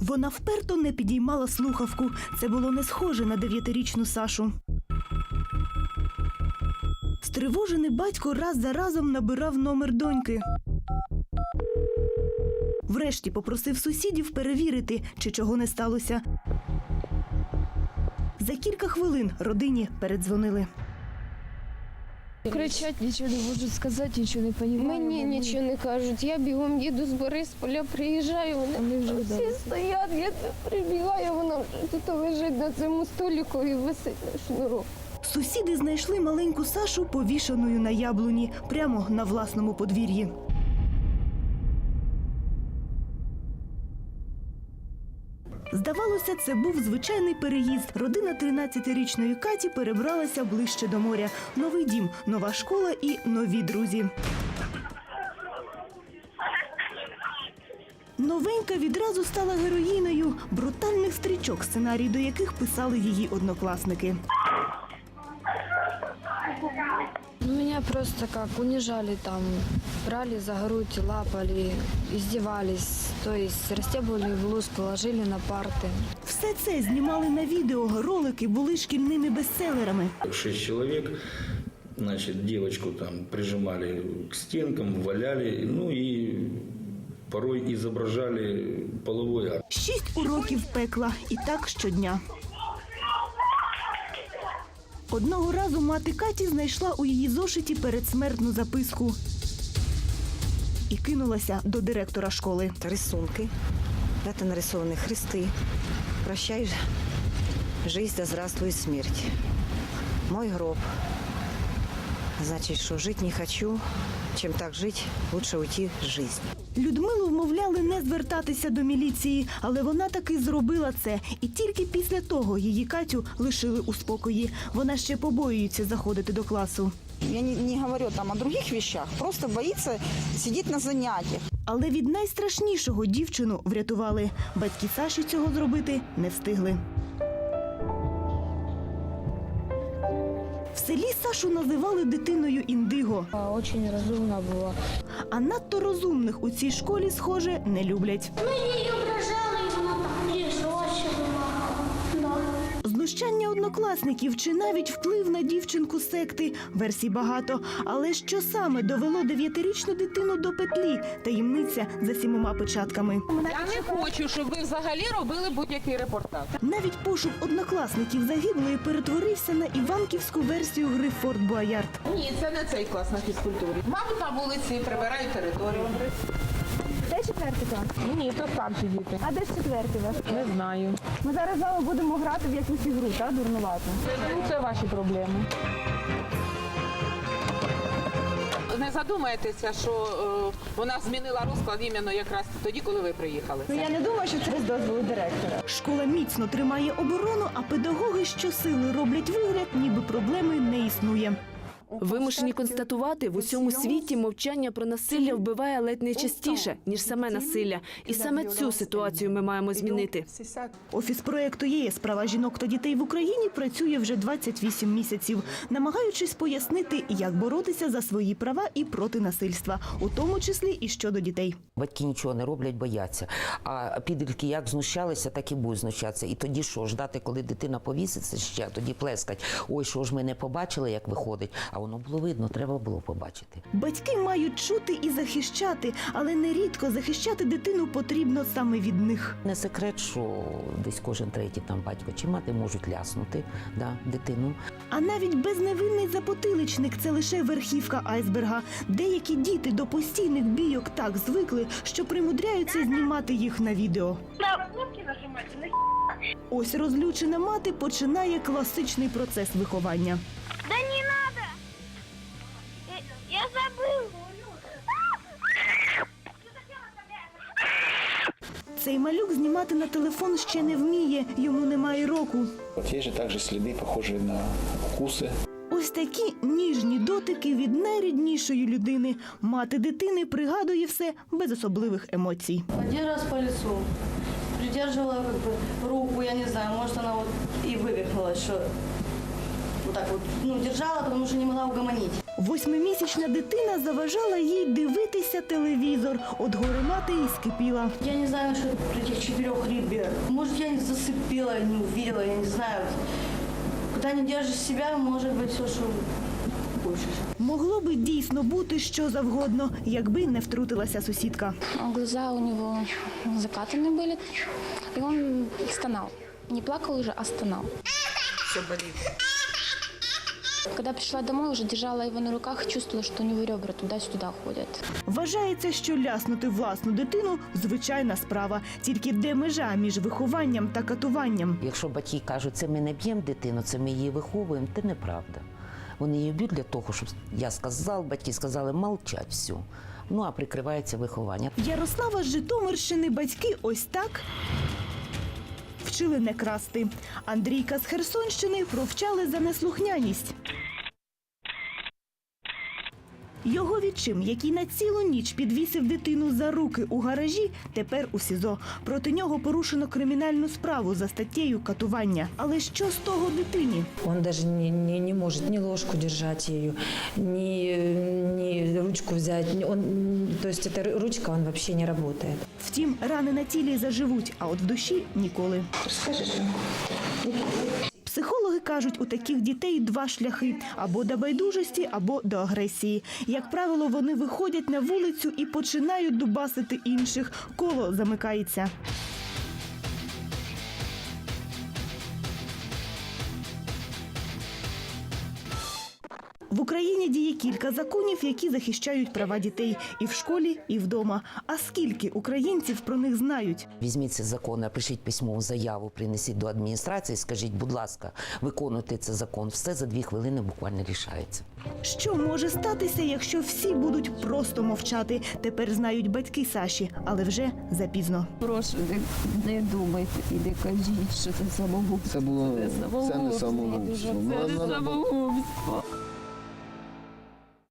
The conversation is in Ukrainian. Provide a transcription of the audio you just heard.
Вона вперто не підіймала слухавку. Це було не схоже на дев'ятирічну Сашу. Стривожений батько раз за разом набирав номер доньки. Врешті попросив сусідів перевірити, чи чого не сталося. За кілька хвилин родині передзвонили. Кричать, нічого не можуть сказати, нічого не розумію. Мені нічого не кажуть. Я бігом їду з Борисполя, приїжджаю, вони Вони вже всі вдали. стоять, я прибігаю, вона вже тут лежить на цьому століку і висить на шнурок. Сусіди знайшли маленьку Сашу повішаною на яблуні прямо на власному подвір'ї. Здавалося, це був звичайний переїзд. Родина 13-річної Каті перебралася ближче до моря. Новий дім, нова школа і нові друзі. Новенька відразу стала героїною брутальних стрічок, сценарій до яких писали її однокласники. Ну, Меня просто как унижали там, брали за грудь, лапали, издевались, то есть расстебывали в луску, ложили на парты. Все це знімали на відео. Ролики були шкільними бестселерами. Шесть человек, значит, девочку там прижимали к стенкам, валяли, ну и порой изображали половой акт. Шість уроків пекла і так щодня. Одного разу мати Каті знайшла у її зошиті передсмертну записку і кинулася до директора школи. Это рисунки. Это нарисованы хресты. Прощай, жизнь, да здравствует смерть. Мой гроб. Значит, что жить не хочу, чем так жить, лучше уйти с жизни. Людмилу вмовляли не звертатися до міліції, але вона таки зробила це. І тільки після того її Катю лишили у спокої. Вона ще побоюється заходити до класу. Я не, не говорю там о других вещах, просто боится сидеть на занятиях. Але від найстрашнішого дівчину врятували. Батьки Саші цього зробити не встигли. Селі Сашу називали дитиною індиго, Дуже Очень разумна була. а надто розумних у цій школі, схоже, не люблять. Ми її Знущання однокласників чи навіть вплив на дівчинку секти версій багато. Але що саме довело дев'ятирічну дитину до петлі? Таємниця за сімома печатками. Я не хочу, щоб ви взагалі робили будь-який репортаж. Навіть пошук однокласників загиблої перетворився на іванківську версію гри Форт Буаярд. Ні, це не цей клас на фізкультурі. Мабуть, на вулиці прибирають територію. Четвертий клас? Ні, то старші діти. А де ж четвертий вас? Не знаю. Ми зараз з вами будемо грати в якусь ігру, так, дурнувату? Ну, це ваші проблеми. Не задумаєтеся, що е, вона змінила розклад іменно якраз тоді, коли ви приїхали. Ну я не думаю, що це без дозволу директора. Школа міцно тримає оборону, а педагоги щосили роблять вигляд, ніби проблеми не існує. Вимушені констатувати, в усьому світі мовчання про насилля вбиває ледь не частіше, ніж саме насилля. І саме цю ситуацію ми маємо змінити. Офіс проекту ЄС права жінок та дітей в Україні працює вже 28 місяців, намагаючись пояснити, як боротися за свої права і проти насильства, у тому числі і щодо дітей. Батьки нічого не роблять, бояться. А підлітки як знущалися, так і будуть знущатися. І тоді що, ждати, коли дитина повіситься ще, тоді плескать. Ой, що ж ми не побачили, як виходить. А воно було видно, треба було побачити. Батьки мають чути і захищати, але нерідко захищати дитину потрібно саме від них. Не секрет, що десь кожен третій там батько чи мати можуть ляснути да, дитину. А навіть безневинний запотиличник це лише верхівка айсберга. Деякі діти до постійних бійок так звикли, що примудряються знімати їх на відео. Ось розлючена мати починає класичний процес виховання. Цей малюк знімати на телефон ще не вміє, йому немає року. Вот есть же также следы, похожие на укусы. Ось такі ніжні дотики від найріднішої людини. Мати дитини пригадує все без особливих емоцій. Один раз по лицу. Придерживала как бы руку, я не знаю, может она вот и вывернулась, что вот так вот, ну, держала, потому что не могла угомонить. Восьмимісячна дитина заважала їй дивитися телевізор. От горе мати і скипіла. Я не знаю, что при этих четырех ребят. Может, я не зацепила, не увидела, я не знаю. Когда не держишь себя, может быть все, что хочешь. Могло би дійсно бути що завгодно, якби не втрутилася сусідка. Глаза у него закатаны были, и он стонал. Не плакал уже, а стонал. Все болить. Когда пришла домой, уже держала его на руках и чувствовала, что у него ребра туда-сюда ходят. Вважається, що ляснути власну дитину звичайна справа. Тільки де межа між вихованням та катуванням. Якщо батьки кажуть, це ми не б'ємо дитину, це ми її виховуємо, це неправда. Вони її б'ють для того, щоб я сказав, батьки сказали мовчать все. Ну а прикривається виховання. Ярослава з Житомирщини батьки ось так вчили не красти. Андрійка з Херсонщини провчали за неслухняність. Його відчим, який на цілу ніч підвісив дитину за руки у гаражі, тепер у СІЗО. Проти нього порушено кримінальну справу за статтєю катування. Але що з того дитині? Он даже не, не, не может ни ложку держать ею, ни, ни ручку взять. ни- Он, то есть эта ру- ручка, он вообще не работает. Втім, рани на тілі заживуть, а от в душі ніколи. Психологи кажуть, у таких дітей два шляхи або до байдужості, або до агресії. Як правило, вони виходять на вулицю і починають дубасити інших. Коло замикається. В Україні діє кілька законів, які захищають права дітей і в школі, і вдома. А скільки українців про них знають? Візьміть ці закони, напишіть письмову заяву, принесіть до адміністрації, скажіть, будь ласка, виконуйте цей закон. Все за дві хвилини буквально рішається. Що може статися, якщо всі будуть просто мовчати? Тепер знають батьки Саші, але вже запізно. Прошу, не, не думайте і не кажіть, що це самогубство. Це було Це це не самогубство. самогубство. Це не самогубство.